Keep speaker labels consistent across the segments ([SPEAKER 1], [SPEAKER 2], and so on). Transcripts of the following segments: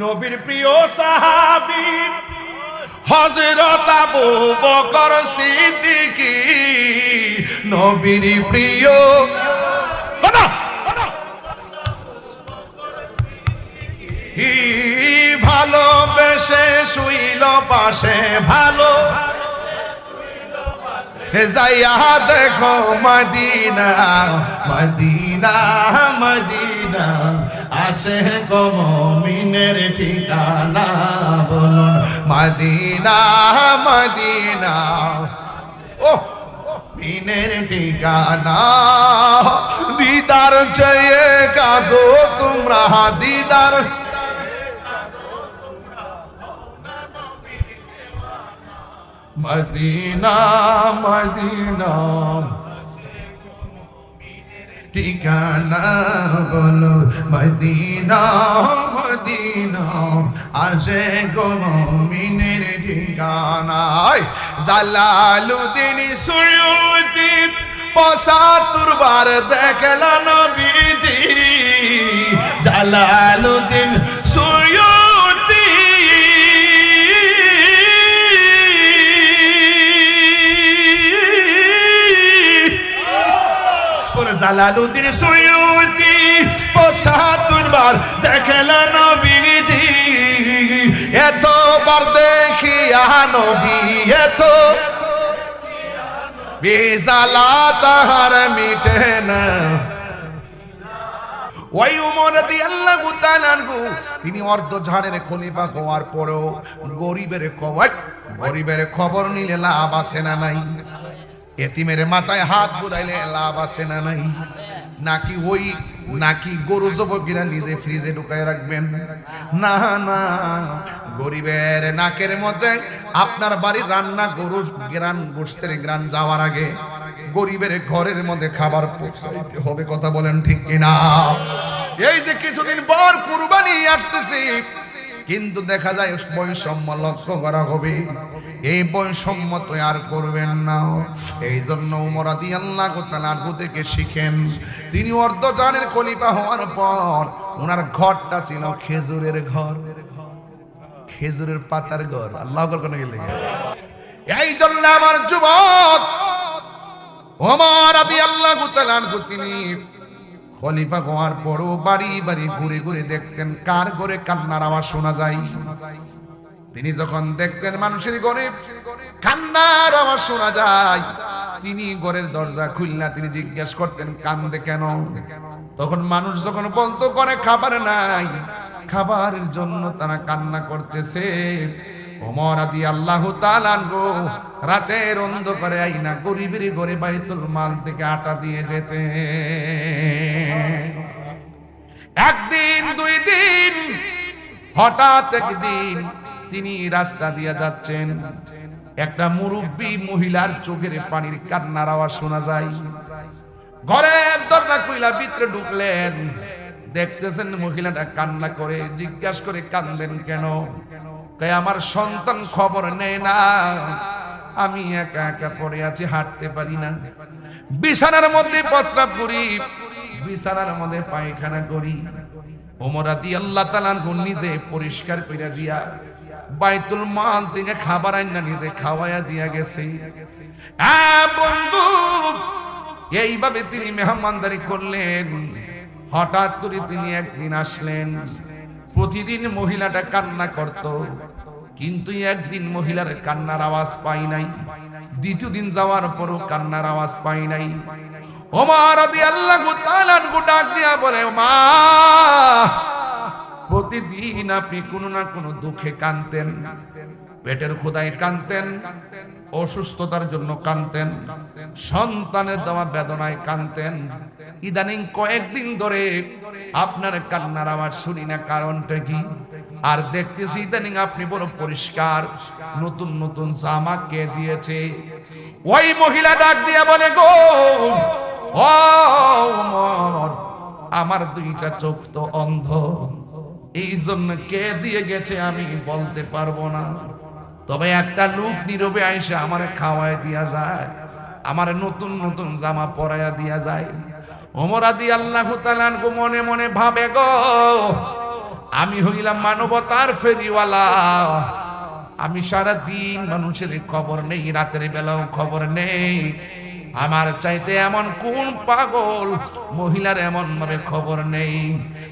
[SPEAKER 1] নবীর প্রিয় সাহাবি হজরত আবু বকর সিদ্দিকী নবীর প্রিয় ভালোবেসে শুইল পাশে ভালো। যাইয়া দেখো মদিনা মদিনা মদিনা। আসে গো মমিনের ঠিকানা বলুন মদিনা মদিনা। ও মিনের ঠিকানা। দিদার চেয়ে কাঁদো তোমরা দিদার মদিনা মদিনা। ঠিকানা বলো, মদিনা মদিনা। আসে গো মিনের ঠিকানায়। জালালুদ্দিন সুয়ুতি পঁচাত্তর বার দেখল নবীজি। জালালুদ্দিন জালালুদ্দিন সুয়ুতি পঁচাত্তর বার দেখল নবীজি। এতবার দেখিয়া নবী এত বেজালা তাহার মিটে না। ওই উমর রাদিয়াল্লাহু তাআলা তিনি অর্ধ ঝাড়ের খলিফা হওয়ার পরেও গরিবের খবর গরিবের খবর নিলে লাভ আছে না নাই? এতিমের মাথায় হাত বুলাইলে লাভ আছে না নাই? নাকি ওই, নাকি গরু জবকিরা নিজে ফ্রিজে ঢুকায় রাখবেন? না না। গরিবের নাকের মধ্যে আপনার বাড়ির রান্না গরুর গ্রান, গোষ্ঠের গ্রান যাওয়ার আগে গরিবের ঘরের মধ্যে খাবার পৌঁছাইতে হবে, কথা বলেন ঠিক কিনা? এই যে কিছুদিন পর কুরবানি আসতেছে কিন্তু দেখা যায় বৈষম্য লক্ষ্য করা হবে এই বৈষম্য তো আর করবেন না। এই জন্য উমরাদি আল্লাহ তালাহু থেকে শিখেন, তিনি অর্ধজানের কলিপা হওয়ার পর ওনার ঘরটা ছিল খেজুরের ঘর। খেজুরের পাতার ঘর। আল্লাহ গেলে? এই জন্য আমার যুবক ওমর আদি আল্লাহ তিনি খলিফা হওয়ার পরও বাড়ি বাড়ি ঘুরে ঘুরে দেখতেন, কার ঘরে কান্নার আওয়াজ শোনা যায়। তিনি যখন দেখতেন মানুষের ঘরে কান্নার আওয়াজ শোনা যায়, তিনি ঘরের দরজা খুলনা তিনি জিজ্ঞেস করতেন, কান্দে কেন? তখন মানুষ যখন বলতো করে খাবার নাই। খাবারের জন্য তারা কান্না করতেছে। ওমর আদি আল্লাহ তালানগো রাতের অন্ধকারে আইনা গরিবের ঘরে বাইতুল মাল থেকে আটা দিয়ে যেতে একদিন, দুই দিন, হঠাৎ একদিন তিনি রাস্তা দিয়ে যাচ্ছেন। একটা মুরব্বী মহিলার চোখের পানির কান্নার আওয়াজ শোনা যায়। ঘরের দরজা খুইলা ভিতরে ঢুকলেন। দেখতেছেন মহিলাটা কান্না করে, জিজ্ঞাসা করে কান্দেন কেন? কয়, আমার সন্তান খবর নেয় না। আমি একা একা পড়ে আছি, হাঁটতে পারি না। বিছানার মধ্যে প্রস্রাব করি। বিছানার মধ্যে পায়খানা করি। ওমরা আল্লাহ তালান নিজে পরিষ্কার কইরা দিয়া বাইতুল মাল থেকে খাবার আইনা নিজে খাওয়াইয়া দিয়া গেছে। এইভাবে তিনি মেহমানদারি করলেন। হঠাৎ করে তিনি একদিন আসলেন। প্রতিদিন মহিলাটা কান্না করত, কিন্তু একদিন মহিলার কান্নার আওয়াজ পাই নাই। দ্বিতীয় দিন যাওয়ার পরও কান্নার আওয়াজ পাই নাই। ওমার আল্লাহ ডাক দিয়া বলে, মা, প্রতিদিন আপনি কোনো না কোনো দুঃখে কানতেন পেটের খোদায় কানতেন অসুস্থতার জন্য কানতেন সন্তানের দেওয়া বেদনায় কানতেন ইদানিং কয়েকদিন ধরে আপনার কান্নার আওয়াজ শুনি না, কারণটা কি? আর দেখতেছি ইদানিং আপনি বড় পরিষ্কার, নতুন নতুন জামা কে দিয়েছে? ওই মহিলা ডাক দিয়ে বলে, গো আমার দুইটা চোখ তো অন্ধ। এই জন্য কে দিয়ে গেছে আমি বলতে পারব না। তবে একটা লোক নীরবে আইসা আমারে খাওয়ায় দিয়া যায়, আমার নতুন নতুন জামা পরাইয়া দিয়া যায়। ওমর আদি আল্লাহ মনে মনে ভাবে, গো, আমি হইলাম মানবতার ফেরিওয়ালা। আমি সারা দিন মানুষের খবর নেই, রাতের বেলাও খবর নেই। আমার চাইতে এমন কোন পাগল? মহিলার এমন ভাবে খবর নেই।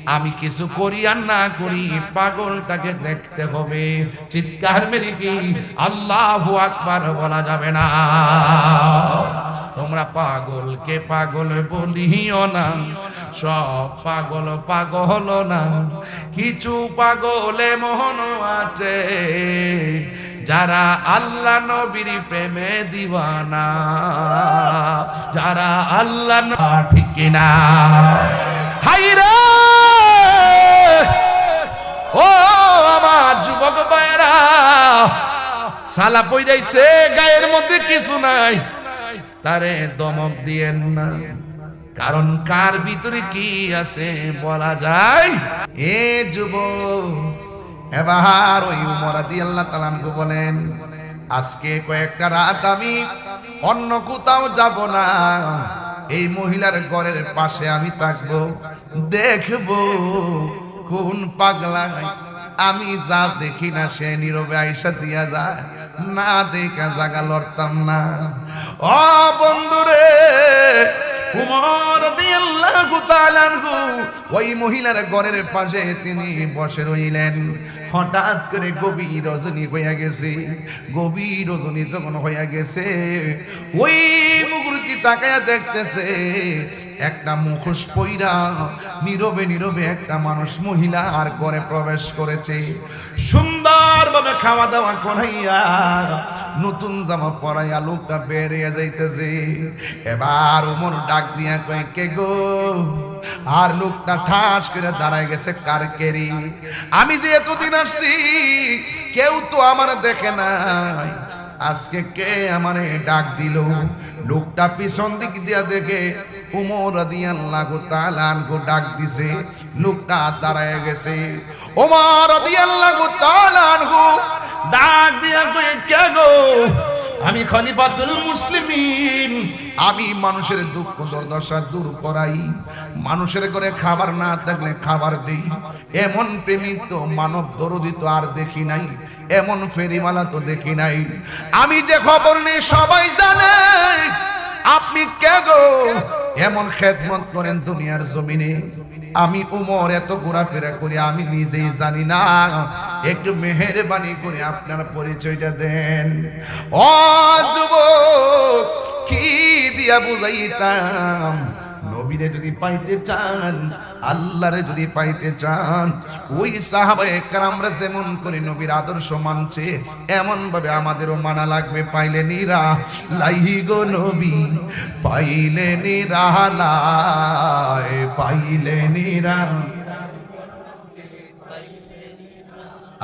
[SPEAKER 1] আমি কিছু করি আর না করি, পাগলটাকে দেখতে হবে। চিৎকার মেরে কি আল্লাহ আকবার বলা যাবে না। তোমরা পাগলকে পাগল বলিও না, সব পাগল পাগল না। কিছু পাগলে মোহন আছে। যারা আল্লাহ নবীর প্রেমে দিওয়ানা, যারা আল্লাহ ঠিক কিনা? হাইরা! ও আমার যুবক ভাইরা সালা পই যাইছে? গায়ের মধ্যে কিছু নাই। তারে দমক দিয়েন না। কারণ কার ভিতরে কি আছে বলা যায়? এ যুব এবার ওই উমরাদি আল্লাহ তালানকে বলেন, আজকে কয়েকটা রাত আমি অন্য কোথাও যাব না। এই মহিলার ঘরের পাশে আমি থাকব। দেখব কোন পাগলা আমি যা দেখি না সে নীরবে আইসা দিয়া যায়। না দেখা জাগা লড়তাম না। ও বন্ধুরে ওই মহিলার ঘরের পাশে তিনি বসে রইলেন। হঠাৎ করে গভীর রজনী হইয়া গেছে। গভীর রজনী যখন হইয়া গেছে, ওই মুগুরতি তাকায়া দেখতেছে, একটা মুখোশ পইরা নীরবে নীরবে একটা মানুষ মহিলা আর ঘরে প্রবেশ করেছে। সুন্দরভাবে খাওয়া দাওয়া করাইয়া নতুন জামা পরাইয়া লোকটা বেরিয়ে যাইতেছে। এবার উমর ডাক দিয়া কয়ে, কে গো? আর লোকটা ঠাস করে দাঁড়ায় গেছে কার কেরি? আমি যে এতদিন আসছি, কেউ তো আমার দেখে নাই। আজকে কে আমারে ডাক দিল? লোকটা পিছন দিক দিয়া দেখে উমর রাদিয়াল্লাহু তাআলা আনহু ডাক দিছে। লোকটা দাঁড়ায় গেছে। উমর রাদিয়াল্লাহু তাআলা আনহু ডাক দিয়া কই কে গো? আমি খলিফাতুল মুসলিমিন। আমি মানুষের দুঃখ দুর্দশা দূর করাই। মানুষের ঘরে খাবার না থাকলে খাবার দেই। এমন প্রেমিক তো মানব দরদি তো আর দেখি নাই। এমন ফেরিওয়ালা তো দেখি নাই। আমি যে খবর নেই সবাই জানে, আপনি কে গো? এমন খেদমত করেন দুনিয়ার জমিনে। আমি উমর এত ঘোরাফেরা করি, আমি নিজেই জানি না। একটু মেহেরবানি করে আপনার পরিচয়টা দেন। ও যুবক, কি দিয়া বুঝাইতাম? নবীরে যদি পাইতে চান, আল্লাহরে যদি পাইতে চান, ওই সাহাবায়ে একরামরা যেমন করে নবীর আদর্শ মানছে এমন ভাবে আমাদেরও মানা লাগবে, পাইলে নিরা লাইহি গো নবী, পাইলে নিরা লাই, পাইলে নিরা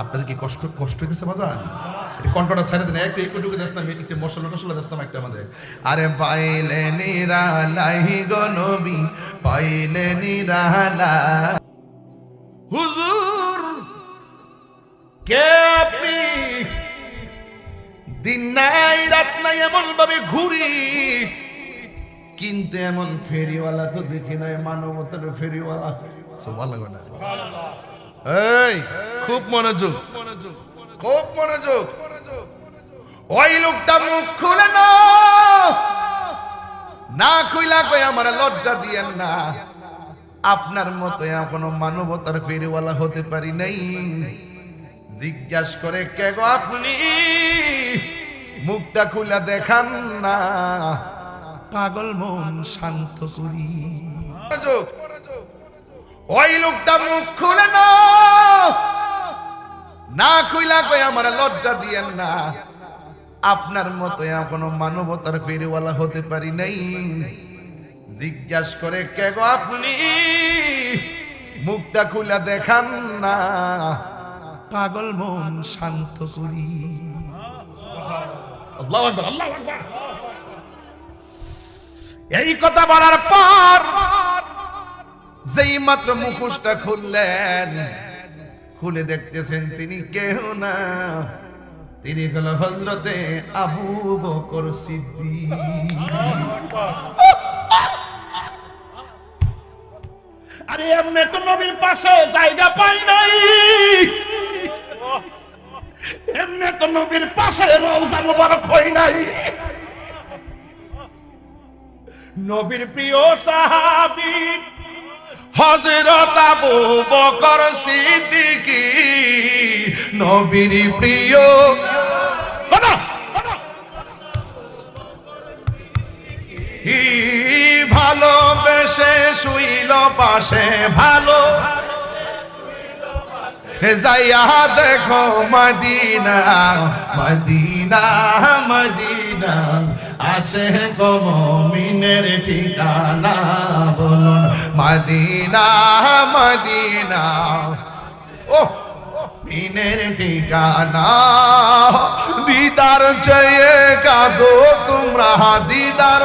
[SPEAKER 1] আপনাদের কি কষ্ট কষ্ট হইতেছে বাজান কণ্ঠটা ছেড়ে দেন, একটু একটু ঢুকে দেখতাম একটু মশলা টসলা দেখতাম একটা আমাদের। আরে পাইলে নিরালাই গো নবী, পাইলে নিরালা হুজুর, কে আপনি? দিন নাই, রাত নাই এমন ভাবে ঘুরি। কিন্তু এমন ফেরিওয়ালা তো দেখি নাই, মানবতার ফেরিওয়ালা। সুবহানাল্লাহ। এই, খুব মনোযোগ। খুব মনোযোগ। ওই লোকটা মুখ খুলে না। না খুইলা কই আমার লজ্জা দিয়েন না। আপনার মতো এখনও মানবতার ফেরিওয়ালা হতে পারি নাই। জিজ্ঞাস করে, কে গো আপনি? মুখটা খুলে দেখান না। পাগল মন শান্ত করি। মনোযোগ। ওই লোকটা মুখ খুলে না। না খুইলা কই আমার লজ্জা দিয়েন না। আপনার মতো এখনও মানবতার ফেরিওয়ালা হতে পারি নাই। জিজ্ঞাস করে কে গো আপনি? মুখটা খুলে দেখান না। পাগল মন শান্ত করি। এই কথা বলার পর যেই মাত্র মুখোশটা খুললেন, খুলে দেখতেছেন তিনি কেউ না। তিনি হলো হজরতে আবু বকর আরে
[SPEAKER 2] আরে এমনি তো নবীর পাশে জায়গা পাই নাই। এমনি তো নবীর পাশে রওজা মোবারক হই নাই। নবীর প্রিয় সাহাবী
[SPEAKER 1] হজরত আবু বকর সিদ্দিকি নবীর প্রিয়। ভালোবেসে শুইল পাশে ভালো। যাইয়া দেখো মদিনা মদিনা মদিনা। আছে গো মমিনের ঠিকানা, বলুন। Medina Medina. ও মিনের ঠিকানা। দিদার চেয়ে কাঁদো তোমরা, দিদার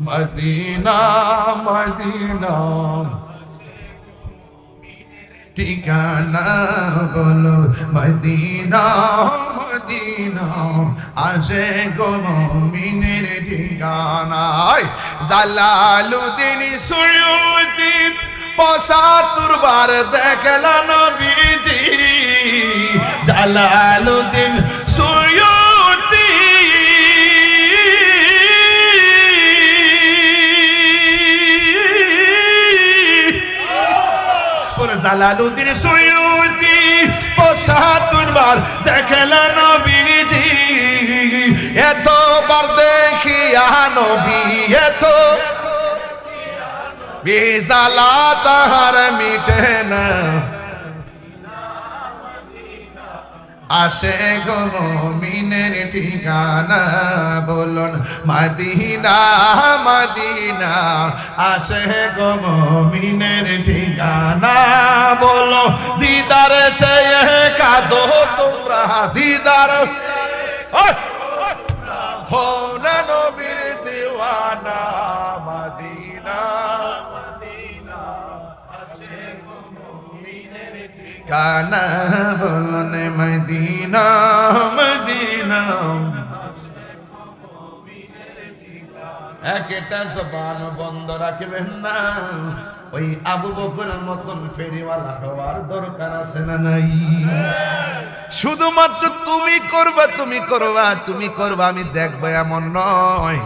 [SPEAKER 1] মদিনা মদিনা। ঠিকানা বলো, মদিনা মদিনা। আসে গো মিনের ঠিকানা জালালুদ্দিন সুয়ুতি, পঁচাত্তর বার দেখল নবীজি। জালালুদ্দিন জালালুদ্দিন সুয়ুতি পঁচাত্তর বার দেখল নবীজি। এতবার দেখিয়া নবী এত বেজালা তাহার মিটে না। আসে গো মিনের ঠিকানা, বলুন মাদিনা মাদিনা। আসে গো মিনের ঠিকানা বলো দিদার চেয়ে কাদো তোমরা, দিদার। কানা বলন মদিনা মদিনা। একটা জবান বন্ধ রাখবেন না। ওই আবু বকরের মতন ফেরিওয়ালা হওয়ার দরকার আছে না নাই? শুধুমাত্র তুমি করবা তুমি করবা তুমি করবা আমি দেখব এমন নয়।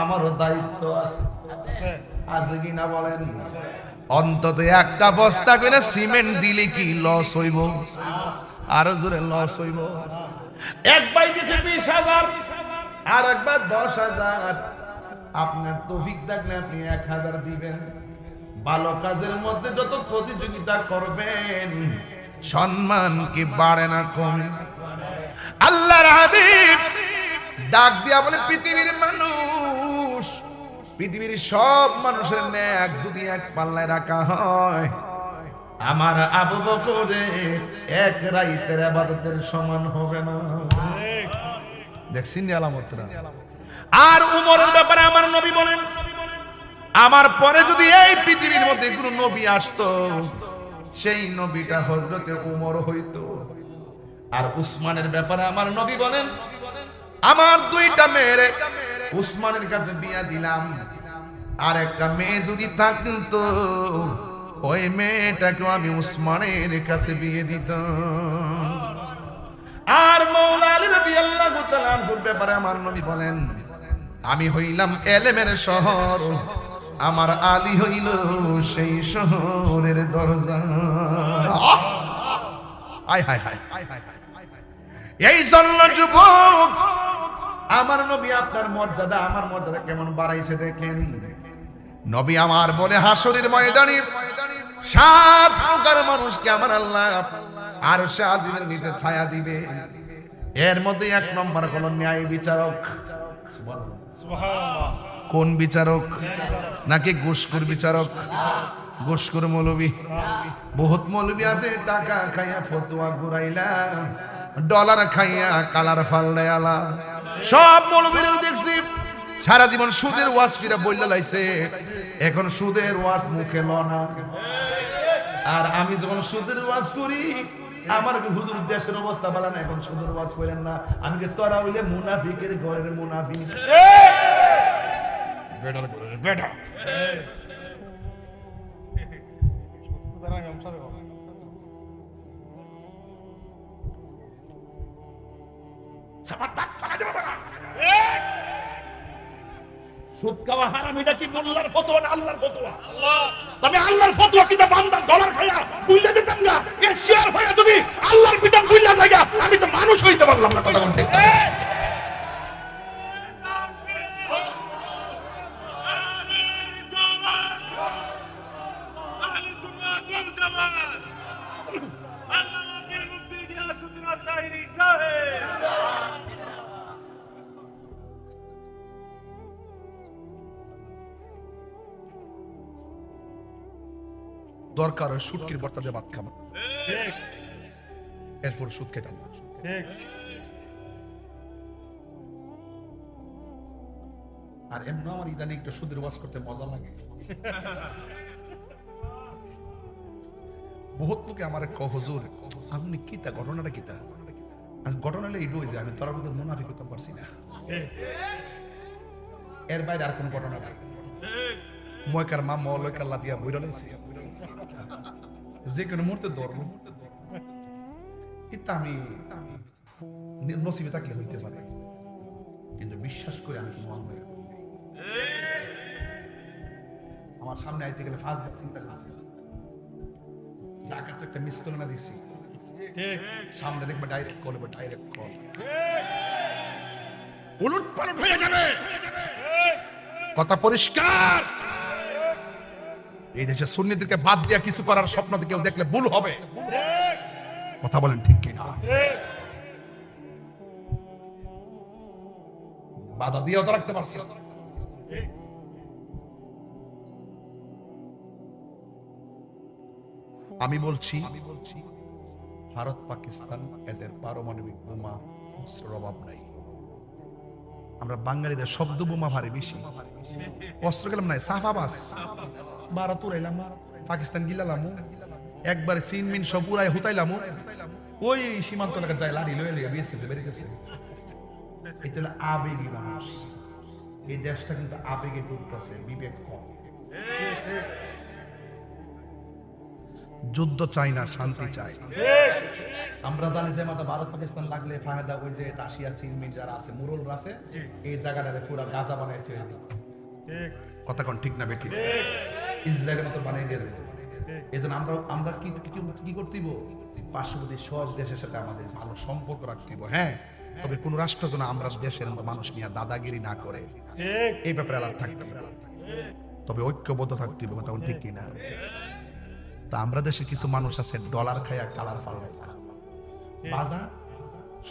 [SPEAKER 1] আমারও দায়িত্ব আছে। আছে কিনা বলেন? অন্তত একটা বস্তা করে সিমেন্ট দিলে কি লস হইব? আরও জোরে লস হইব।
[SPEAKER 2] এক বাই দিছে বিশ হাজার,
[SPEAKER 1] আর একবার দশ হাজার। আপনার তৌফিক থাকলে আপনি এক হাজার দিবেন। ভালো কাজের মধ্যে যত প্রতিযোগিতা করবেন, সম্মান কি বাড়ে না কমে? আল্লাহর হাবিব ডাক দিয়া বলে, পৃথিবীর মানুষ পৃথিবীর সব মানুষের ন্যাক যদি এক পাল্লায় রাখা হয়। আমার আবু বকরে এক রাইতের আবাদতের সমান হবে না। দেখছেন আলামতরা।
[SPEAKER 2] আর উমরের ব্যাপারে আমার নবী বলেন,
[SPEAKER 1] আমার পরে যদি এই পৃথিবীর মধ্যে কোনো নবী আসতো, সেই নবীটা হজরতে উমর হইতো। আর উসমানের ব্যাপারে আমার নবী বলেন আমার দুইটা মেয়ের উসমানের কাছে বিয়া দিলাম। আর একটা মেয়ে যদি থাকতো, ওই মেয়েটাকেও আমি উসমানের কাছে বিয়ে দিতাম। আর ব্যাপারে আমার নবী বলেন, আমি হইলাম এলেমের শহর, আমার আলী হইল সেই শহরের দরজা। আয় হায় হায় হায় হায়। এই জন্য যুবক, আমার নবী আপনার মর্যাদা, আমার মর্যাদা কেমন বাড়াইছে দেখেন। নবী আমার বলে, হাসরের ময়দানে সাত প্রকার মানুষকে আমার আল্লাহ আর সে আজিমের নিচে ছায়া দিবে। এর মধ্যে এক নম্বর হলো ন্যায় বিচারক। কোন বিচারক? নাকি ঘুষখোর বিচারক? ঘুষখোর মৌলবী। বহুত মৌলবী আছে, টাকা খাইয়া ফতুয়া ঘুরাইলা ডলার খাইয়া কালার ফাল দেয়ালা সব মৌলবীর দেখছি সারা জীবন সুদের ওয়াজ ফিরা বললে লাইছে এখন সুদের ওয়াজ মুখে ল না আর আমি যখন সুদের ওয়াজ করি আমার কি হুজুর দেশের অবস্থা বলা না এখন সুদের ওয়াজ করেন না আমি কি তোরা হইলে মুনাফিকের ঘরের মুনাফিক
[SPEAKER 2] বেটার করে বেটা সাবার দাঁত ফালা দেবে না সুদ খাওয়া হারাম এটা কি মোল্লার ফতোয়া না আল্লাহর ফতোয়া? তবে আল্লাহর ফতোয়া কিনা বান্দার ডলার খাইয়া বুঝলে দিতাম না এর শেয়ার ভাইয়া তুমি আল্লাহর বিধান বুঝলা জায়গা আমি তো মানুষ হইতে পারলাম না কথা
[SPEAKER 1] হয় সুটকির দিয়ে ভাত খাব। এরপর সুদ খেতাম আর এমন আমার ইদানি একটু সুদের ওয়াজ করতে মজা লাগে। বহুত লোকে আমার ক হুজুর আপনি কিতা ঘটনাটা কিতা আজ ঘটনা হলে এইটুই যে আমি তোর মধ্যে মুনাফি করতে পারছি না। এর বাইরে আর কোন ঘটনা নাই। ময়কার মা মৌলকাল্লা দিয়া বইরা লাইছে। যে কোনো মুহূর্তে ধর্ম কিন্তু আমি নসিবে থাকলে হইতে পারে কিন্তু বিশ্বাস করে আমি করি নাই। আমার সামনে আইতে গেলে ফার্স্ট চিন্তা করি টাকা তো একটা মিস কল না দিছি সামনে দেখবে ডাইরেক্ট কল এবার ডাইরেক্ট কল
[SPEAKER 2] উলট পালট হয়ে যাবে
[SPEAKER 1] কথা পরিষ্কার এই দেশে সুন্নিদেরকে বাদ দিয়া কিছু করার স্বপ্ন কেউ দেখলে ভুল হবে। কথা বলেন ঠিক কিনা? বাধা দিয়েও তো রাখতে পারছি আমি বলছি ভারত পাকিস্তান এদের পারমাণবিক বোমা, অস্ত্রের অভাব নাই। আমরা বাঙালিরা শব্দ বোমা ভারী বেশি। অস্ত্র গেলাম নাই সাফাবাস ভারত উড়াইলাম, পাকিস্তান গিলালাম, একবারে চীন মিন সব উড়াই হুতাইলাম। ওই সীমান্ত এলাকা যায় লাড়ি লয়ে বিএসএফ বেরিয়েছে এটা হলো আবেগী মানুষ। এই দেশটা কিন্তু আবেগে ডুবতেছে, বিবেক কম। যুদ্ধ চাই না, শান্তি চাই আমরা জানি যে মাথা ভারত পাকিস্তান লাগলে ফায়দা ওই যে রাশিয়া চীন মিন যারা আছে মুরলরা আছে এই জায়গাটারে পুরো গাজা বানাই থয়ে যাবে কথা কোন ঠিক না বেঠিক? ইসরায়েলের মতো বানাই দিয়ে দেবে। এই জন্য আমরা আমরা কি কি- কি করতে দিব পার্শ্ববর্তী সব দেশের সাথে আমাদের ভালো সম্পর্ক রাখতে দিব হ্যাঁ? তবে কোন রাষ্ট্র যেন আমরা দেশের মানুষ নিয়ে দাদাগিরি না করে এই ব্যাপারে আলাপ থাকতে তবে ঐক্যবদ্ধ থাকতে হবে কথা বল ঠিক কিনা? তা আমরা দেশে কিছু মানুষ আছে ডলার খাইয়া কালার ফালাই না। বাজার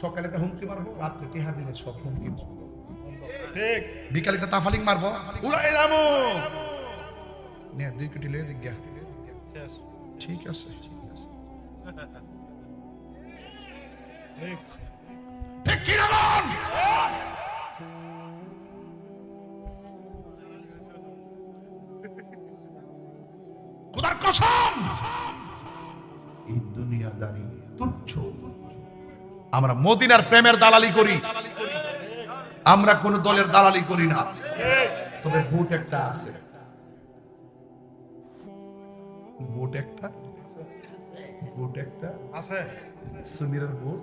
[SPEAKER 1] সকালে একটা হুমকি মারবো রাত্রে টিহা দিলে সব হুমকি। বিকালে একটা তাফালিং মারবো। উড়াই যাব নে দুই কোটি লয়ে জিজ্ঞা। ঠিক আছে।
[SPEAKER 2] ঠিক। কি না খোদার কসম।
[SPEAKER 1] এই দুনিয়াদারি তুচ্ছ। আমরা মদিনার প্রেমের দালালি করি। আমরা কোন দলের দালালি করি না। তবে ভোট একটা আছে। ভোট একটা? ভোট একটা?
[SPEAKER 3] আছে।
[SPEAKER 1] সুমিরের ভোট?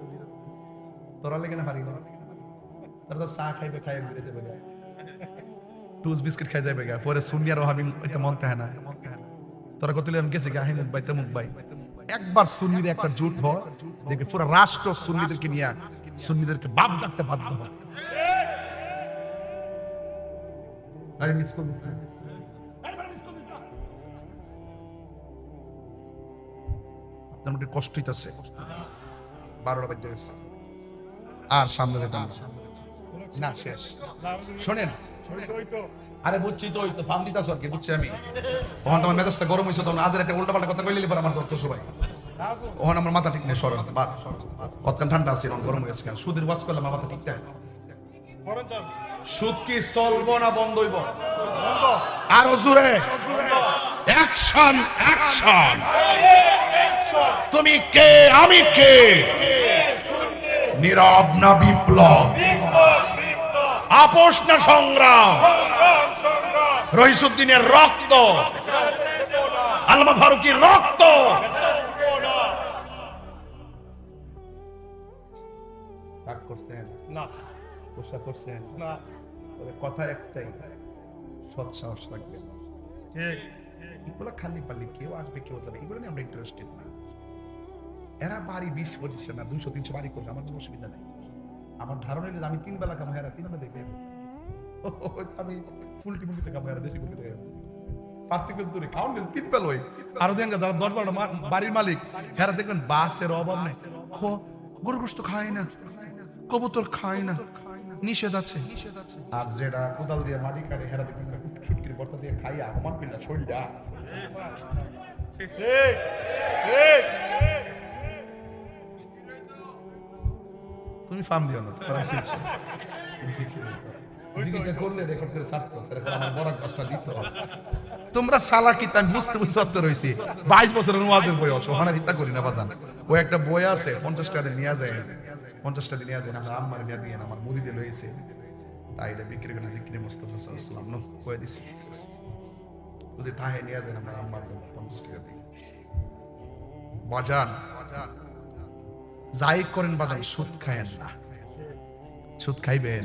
[SPEAKER 1] তোরা লেগে না পারি না তারা তো চা খাইবে খাই বেড়ে যাবে। টুস বিস্কিট খাই যাবে পরে সুনিয়ার এটা মন থাকে না। তোরা কত গেছে গা হিমুক ভাই তেমুক ভাই একবার সুন্নির একটা জুট হয় দেখে পুরো রাষ্ট্র সুন্নিদেরকে নিয়ে সুন্নিদেরকে বাদ ডাকতে বাধ্য হয়। আপনার মধ্যে কষ্ট হইতাছে বারোটা বাজে গেছে। আর সামনে যেতাম না। না শেষ। শোনেন। আরে বুঝছি তো, ওই তো ফার্ম দিতাছ আর কি, বুঝছি আমি। ওখান তোমার মেজাজটা গরম হয়েছে তখন আজের একটা উল্টা পাল্টা কথা কইলে পর আমার করতো সবাই। ওখানে আমার মাথা ঠিক নেই সরল বাদ। কতক্ষণ ঠান্ডা আছে গরম হয়েছে কেন? সুদের ওয়াজ করলে আমার মাথা ঠিক থাকে সুদ কি চলবো না বন্ধ হইব? আরও জোরে। অ্যাকশন অ্যাকশন তুমি কে, আমি কে? নীরব না বিপ্লব? আপোষ না সংগ্রাম?
[SPEAKER 2] রহিসুদ্দিনের রক্ত। আলমা ফারুকির রক্ত।
[SPEAKER 1] রাগ করছেন?
[SPEAKER 3] না।
[SPEAKER 1] করছেন?
[SPEAKER 3] না।
[SPEAKER 1] তবে কথা একটাই সৎ সাহস
[SPEAKER 3] ঠিক।
[SPEAKER 1] এগুলো খালি কেউ আসবে কেউ যাবে এগুলো নিয়ে আমরা ইন্টারেস্টেড না। এরা বাড়ি বিশ পঁচিশে না দুইশো তিনশো বাড়ি করবে আমার কোনো অসুবিধা নেই। আমার ধারণা আমি তিন বেলা কামাই এরা তিন বেলা দেখবে। আমি ফুল টিমুটিতে কামাই এরা দেশি কুটিতে পার্থক্য দূরে খাওয়ান গেছে তিন বেলা হয় আরও দেখেন যারা দশ বারোটা বাড়ির মালিক দেখবেন বাসের অভাব নেই। খো গরু গোস্ত খায় না কবুতর খায় না নিষেধ আছে। আর যেটা কোদাল দিয়ে মাটি কাটে হেরা দেখবেন সুটকির বর্তা দিয়ে খাই শরীরটা তুমি ফার্ম দিও না জিকিরটা করলে রেকর্ড করে ছাড়তো সেরকম আমার বড় কষ্ট দিত। তোমরা সালা কি আমি বুঝতে বুঝতে সত্য রয়েছি বাইশ বছরের ওয়াজের বয়স ওখানে চিন্তা করি না বাজান। ও একটা বই আছে পঞ্চাশ টাকা নিয়ে যায়। পঞ্চাশ টাকা নিয়ে যায় আমার আম্মার নিয়ে দিয়ে আমার মুড়ি দিয়ে লয়েছে তাই এটা বিক্রি করে জিকিরে মুস্তফা সাল্লাম নো কয়ে দিছি। যদি তাহে নিয়ে যায় আমার আম্মার জন্য পঞ্চাশ টাকা দিয়ে। বাজান যাই করেন বাজান সুদ খায়েন না। সুদ খাইবেন।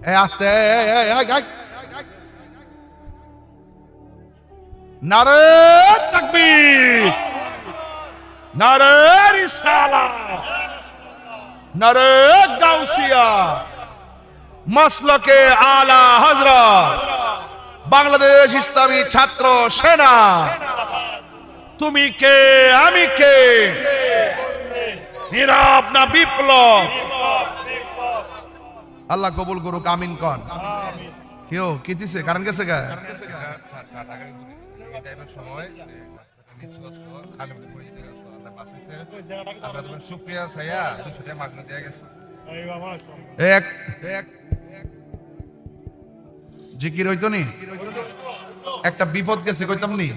[SPEAKER 1] এ আস্তে। নারে
[SPEAKER 2] তাকবীর নারে রিসালাত
[SPEAKER 1] নারে গাউসিয়া মাসলকে আলা হযরত বাংলাদেশ ইসলামী ছাত্র সেনা তুমি কে আমি কে নীরব না বিপ্লব আল্লাহ কবুল করুক আমিন কন। কেউ কি দিছে কারণ গেছে গা।
[SPEAKER 4] শুক্রিয়া সাইয়া দুশো টাকা মাগনা দিয়ে গেছে।
[SPEAKER 3] এই বাবা
[SPEAKER 1] এক এক জিকির হইতো নি? একটা বিপদ গেছে কইতাম নি?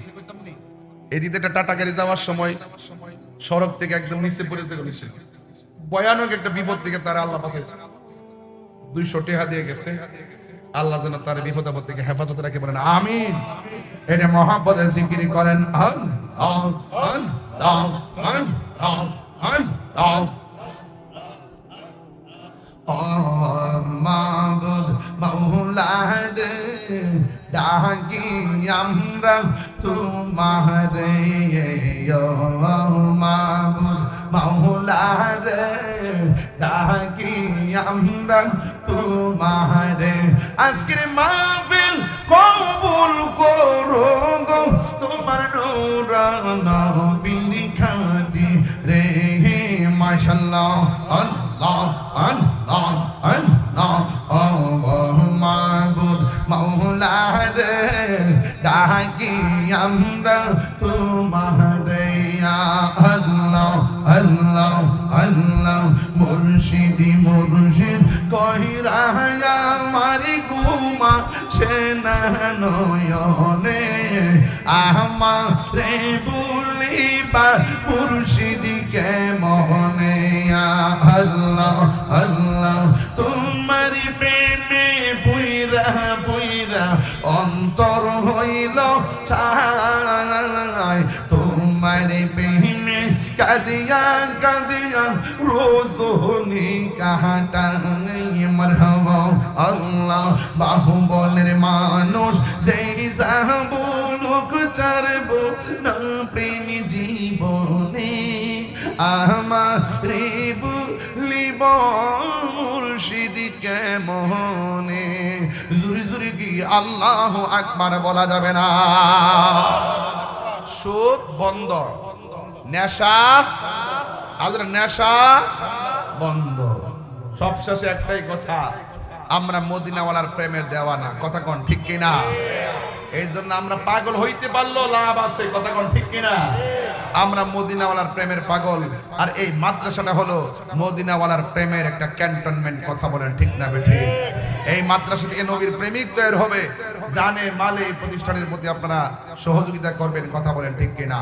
[SPEAKER 1] এদিকে একটা টাটা গাড়ি যাওয়ার সময় সড়ক থেকে একদম নিচে পড়ে থেকে নিচে। ভয়ানক একটা বিপদ থেকে তারা আল্লাহ বাঁচাইছে। দুইশো টেহা দিয়ে গেছে। আল্লাহ যেন তার বিপদ আপদ থেকে হেফাজত রাখে বলেন, আমিন। এটা মহাপদে জিকির করেন, আন আন আন আন আন আন আন মাবুদ মৌলাদ ডাকি আমরা তোমার মাবুদ মৌলাদ ডাকি আমরা তোমার আজকের মাহফিল কবুল করো গো। তোমার নোরানা বীর খাজি রে মাশাল্লাহ, আল্লাহ আল্লাহ আল্লাহ আল্লাহ মাবুদ মাওলা রে ডাকি আমরা তোমার আল্লাহ আল্লাহ আল্লাহ, মুর্শিদি, মুর্শিদ কহিরা মারি গুমা, সে নয়নে আমারে বলিবা মুর্শিদিকে মনে আল্লাহ আল্লাহ, তোমার প্রেমে বুইরা বুইরা অন্তর হইল ছাই। তোমার প্রেমে কাদিয়া কাদিয়া রোজনি মরহবা আল্লাহ বাহুবলের মানুষ, যেই যাবুলুক চারব না প্রেম জীবনে, আমার লিব মুর্শিদিকে মনে জুরি জুরি কি আল্লাহ আকবার বলা যাবে না? সুদ বন্ধ, নেশা আজরা নেশা বন্ধ। সবশেষে একটাই কথা আমরা মদিনাওয়ালার প্রেমে দেওয়া না। কথা কোন ঠিক কিনা? এই জন্য আমরা পাগল হইতে পারল, লাভ আছে। কথা কোন ঠিক কিনা? আমরা মদিনাওয়ালার প্রেমের পাগল। আর এই মাদ্রাসাটা হলো মদিনাওয়ালার প্রেমের একটা ক্যান্টনমেন্ট। কথা বলেন ঠিক না বেঠি? এই মাদ্রাসা থেকে নবীর প্রেমিক তৈরি হবে। জানে, মালে প্রতিষ্ঠানের প্রতি আপনারা সহযোগিতা করবেন। কথা বলেন ঠিক কিনা?